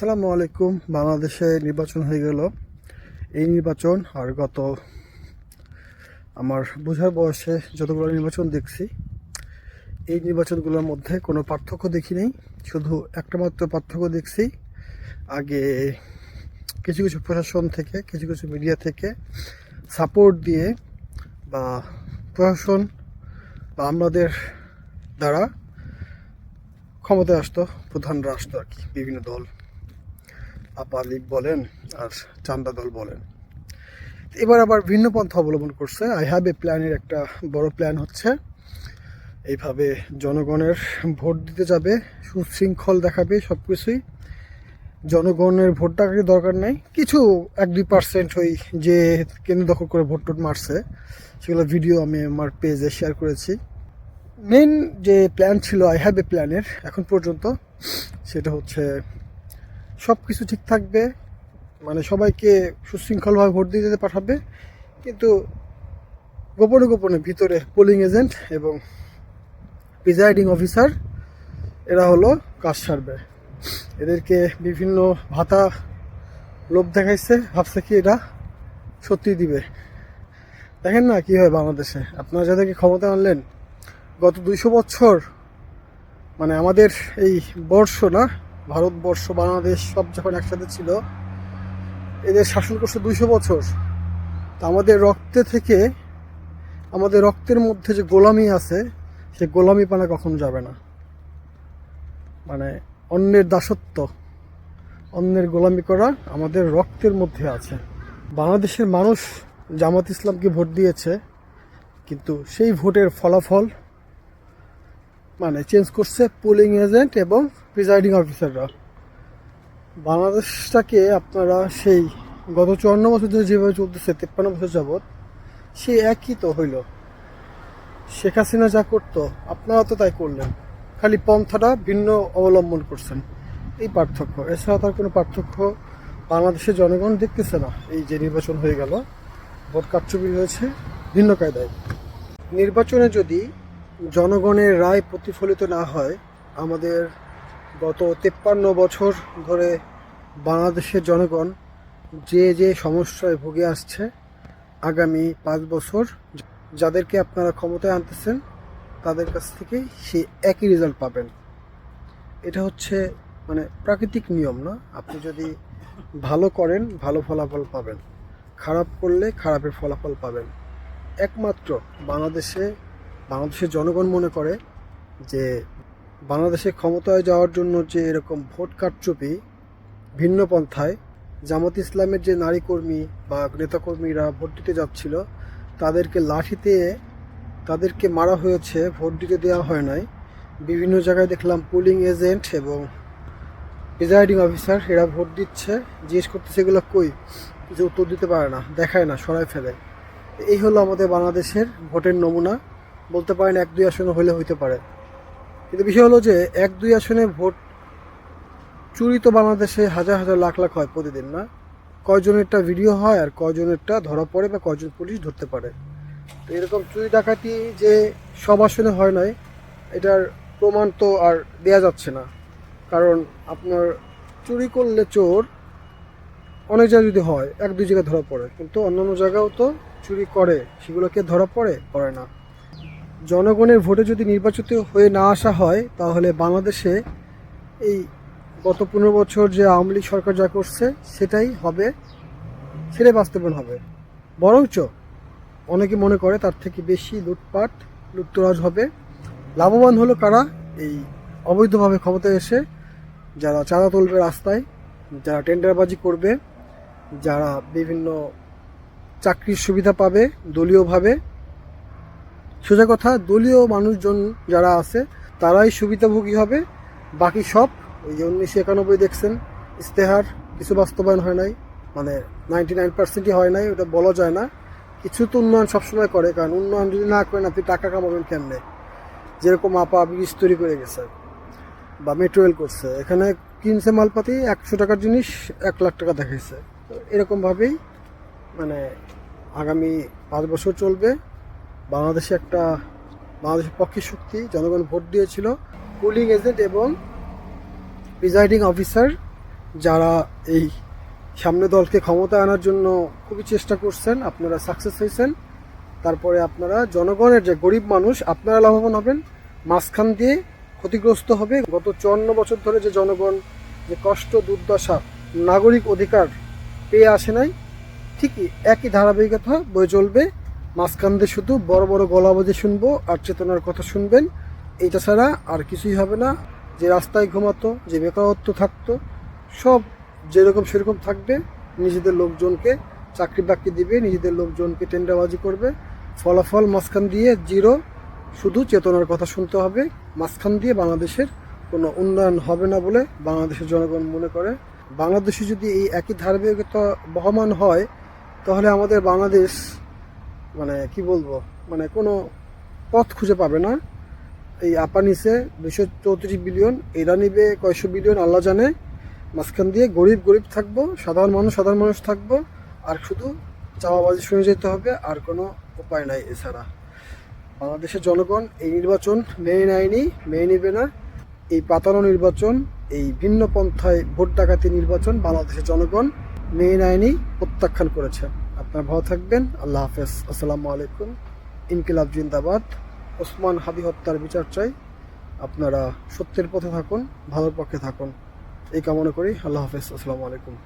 আসসালামু আলাইকুম। বাংলাদেশে নির্বাচন হয়ে গেল। এই নির্বাচন আর গত আমার বোঝার বয়সে যতগুলো নির্বাচন দেখছি, এই নির্বাচনগুলোর মধ্যে কোনো পার্থক্য দেখি নেই। শুধু একটা মাত্র পার্থক্য দেখছি, আগে কিছু কিছু প্রশাসন থেকে, কিছু কিছু মিডিয়া থেকে সাপোর্ট দিয়ে বা প্রশাসন বা আমাদের দ্বারা ক্ষমতায় আসতো প্রধানরা আসতো আর কি, বিভিন্ন দল। আপা লীগ বলেন আর চান্দা দল বলেন। এবার আবার ভিন্ন পন্থা অবলম্বন করছে। আই হ্যাভ এ প্ল্যানের একটা বড় প্ল্যান হচ্ছে। এইভাবে জনগণের ভোট দিতে যাবে, সুশৃঙ্খল দেখাবে সব কিছুই জনগণের ভোট টাকার দরকার নেই। কিছু এক দুই পার্সেন্ট ওই যে কেন্দ্র দখল করে ভোট টোট মারছে, সেগুলো ভিডিও আমি আমার পেজে শেয়ার করেছি। মেন যে প্ল্যান ছিল আই হ্যাভ এ প্ল্যানের এখন পর্যন্ত, সেটা হচ্ছে সব কিছু ঠিক থাকবে মানে সবাইকে সুশৃঙ্খলভাবে ভোট দিতে পাঠাবে, কিন্তু গোপনে গোপনে ভিতরে পোলিং এজেন্ট এবং প্রিজাইডিং অফিসার এরা হলো কাজ সারবে। এদেরকে বিভিন্ন ভাতা লোভ দেখাইছে, ভাবছে কি এটা সত্যি দিবে। দেখেন না কি হয় বাংলাদেশে। আপনারা যাদেরকে ক্ষমতা আনলেন, গত দুইশো বছর মানে আমাদের এই বর্ষ না ভারতবর্ষ, বাংলাদেশ সব যখন একসাথে ছিল, এদের শাসন করছে দুইশো বছর। তা আমাদের রক্তে থেকে, আমাদের রক্তের মধ্যে যে গোলামি আছে, সে গোলামি পানা কখনো যাবে না। মানে অন্যের দাসত্ব, অন্যের গোলামি করা আমাদের রক্তের মধ্যে আছে। বাংলাদেশের মানুষ জামাত ইসলামকে ভোট দিয়েছে, কিন্তু সেই ভোটের ফলাফল মানে চেঞ্জ করছে পুলিং এজেন্ট এবং প্রিজাইডিং অফিসাররা বাংলাদেশটাকে আপনারা সেই গত চুয়ান্ন বছর ধরে যেভাবে চলতেছে, তেপ্পান্ন বছর যাবৎ সে একই তো হইল। শেখ হাসিনা যা করতো, আপনারা তো তাই করলেন। খালি পন্থাটা ভিন্ন অবলম্বন করছেন। এই পার্থক্য। এছাড়া তার কোনো পার্থক্য বাংলাদেশের জনগণ দেখতেছে না। এই যে নির্বাচন হয়ে গেল, ভোট কারচুপি হয়েছে ভিন্ন কায়দায়। নির্বাচনে যদি জনগণের রায় প্রতিফলিত না হয়, আমাদের গত তেপ্পান্ন বছর ধরে বাংলাদেশের জনগণ যে যে সমস্যায় ভুগে আসছে, আগামী পাঁচ বছর যাদেরকে আপনারা ক্ষমতায় আনতেছেন, তাদের কাছ থেকে সে একই রেজাল্ট পাবেন। এটা হচ্ছে মানে প্রাকৃতিক নিয়ম না, আপনি যদি ভালো করেন, ভালো ফলাফল পাবেন। খারাপ করলে খারাপের ফলাফল পাবেন। একমাত্র বাংলাদেশে বাংলাদেশের জনগণ মনে করে যে বাংলাদেশে ক্ষমতায় যাওয়ার জন্য যে এরকম ভোট কারচুপি ভিন্ন পন্থায়, জামাত ইসলামের যে নারী কর্মী বা নেতাকর্মীরা ভোট দিতে যাচ্ছিল, তাদেরকে লাঠিতে তাদেরকে মারা হয়েছে, ভোট দিতে দেওয়া হয় নাই। বিভিন্ন জায়গায় দেখলাম পুলিং এজেন্ট এবং প্রিজাইডিং অফিসার এরা ভোট দিচ্ছে, জিজ্ঞেস করতেছে এগুলো কই? যে উত্তর দিতে পারে না, দেখায় না সরাই ফেলে। এই হলো আমাদের বাংলাদেশের ভোটের নমুনা। বলতে পারেন এক দুই আসনে হলে হইতে পারে। কিন্তু বিষয় হলো যে এক দুই আসনে ভোট চুরি তো বাংলাদেশে হাজার হাজার লাখ লাখ হয় প্রতিদিন, না? কয়জনেরটা ভিডিও হয় আর কয়জনেরটা ধরা পড়ে বা কয়জন পুলিশ ধরতে পারে। তো এরকম চুরি ডাকাতি যে সব আসনে হয় নাই, এটার প্রমাণ তো আর দেয়া যাচ্ছে না। কারণ আপনার চুরি করলে চোর অনেক জায়গায় যদি হয়, এক দুই জায়গায় ধরা পড়ে। কিন্তু অন্যান্য জায়গাও তো চুরি করে, সেগুলোকে ধরা পড়ে পড়ে না। জনগণের ভোটে যদি নির্বাচিত হয়ে না আসা হয়, তাহলে বাংলাদেশে এই গত পনেরো বছর যে আওয়ামী লীগ সরকার যা করছে, সেটাই হবে, সেটাই বাস্তবায়ন হবে। বরঞ্চ অনেকে মনে করে তার থেকে বেশি লুটপাট, লুটতরাজ হবে। লাভবান হলো কারা? এই অবৈধভাবে ক্ষমতায় এসে যারা চাঁদা তুলবে রাস্তায়, যারা টেন্ডারবাজি করবে, যারা বিভিন্ন চাকরির সুবিধা পাবে দলীয়ভাবে সোজা কথা, দলীয় মানুষজন যারা আছে, তারাই সুবিধাভোগী হবে। বাকি সব ওই যে উনিশশো একানব্বই দেখছেন ইস্তেহার কিছু বাস্তবায়ন হয় নাই। মানে নাইনটি নাইন পার্সেন্টই হয় নাই, ওটা বলা যায় না। কিছু তো উন্নয়ন সবসময় করে, কারণ উন্নয়ন যদি না করেন, আপনি টাকা কামাবেন কেমনে? যেরকম আপা ব্রিজ তৈরি করে গেছে, বা মেট্রো রেল করছে, এখানে কিনছে মালপাতি, একশো টাকার জিনিস, এক লাখ টাকা দেখাইছে। তো এরকমভাবেই মানে আগামী পাঁচ বছর চলবে। বাংলাদেশে একটা, বাংলাদেশের পক্ষে শক্তি, জনগণ ভোট দিয়েছিল। পুলিং এজেন্ট এবং প্রিজাইডিং অফিসার যারা এই সামনে দলকে ক্ষমতা আনার জন্য খুবই চেষ্টা করছেন, আপনারা সাকসেস হয়েছেন। তারপরে আপনারা জনগণের যে গরিব মানুষ, আপনারা লাভবান হবেন। মাঝখান দিয়ে ক্ষতিগ্রস্ত হবে। গত চুয়ান্ন বছর ধরে যে জনগণ যে কষ্ট, দুর্দশা, নাগরিক অধিকার পেয়ে আসে নাই ঠিকই একই ধারাবাহিকতা বয়ে চলবে। মাঝখান দিয়ে শুধু বড় বড় গলাবাজি শুনব আর চেতনার কথা শুনবেন। এইটা ছাড়া আর কিছুই হবে না। যে রাস্তায় ঘুমাতো, যে বেকারত্ব থাকতো, সব যেরকম সেরকম থাকবে। নিজেদের লোকজনকে চাকরি বাকরি দিবে, নিজেদের লোকজনকে টেন্ডারবাজি করবে। ফলাফল মাঝখান দিয়ে জিরো। শুধু চেতনার কথা শুনতে হবে। মাঝখান দিয়ে বাংলাদেশের কোনো উন্নয়ন হবে না বলে বাংলাদেশের জনগণ মনে করে। বাংলাদেশে যদি এই একই ধারাবাহিকতা বহমান হয়, তাহলে আমাদের বাংলাদেশ মানে কি বলব মানে কোনো পথ খুঁজে পাবে না। এই আপা নিচে দুশো চৌত্রিশ বিলিয়ন এরা নিবে কয়শো বিলিয়ন আল্লাহ জানে। মাঝখান দিয়ে গরিব গরিব থাকব, সাধারণ মানুষ সাধারণ মানুষ থাকব, আর শুধু চাওয়াবাজি শুনে যেতে হবে, আর কোনো উপায় নাই এছাড়া। বাংলাদেশের জনগণ এই নির্বাচন মেনে নেয়নি, মেনে নেবে না। এই পাতানো নির্বাচন, এই ভিন্ন পন্থায় ভোট ডাকাতি নির্বাচন বাংলাদেশের জনগণ মেনে নেয়নি, প্রত্যাখ্যান করেছে। আপনারা ভালো থাকবেন। আল্লাহ হাফেজ। আসসালামু আলাইকুম। ইনকিলাব জিন্দাবাদ। ওসমান হাদি হত্যার বিচার চাই। আপনারা সত্যের পথে থাকুন, ভালোর পক্ষে থাকুন। এই কামনা করি। আল্লাহ হাফেজ। আসসালামু আলাইকুম।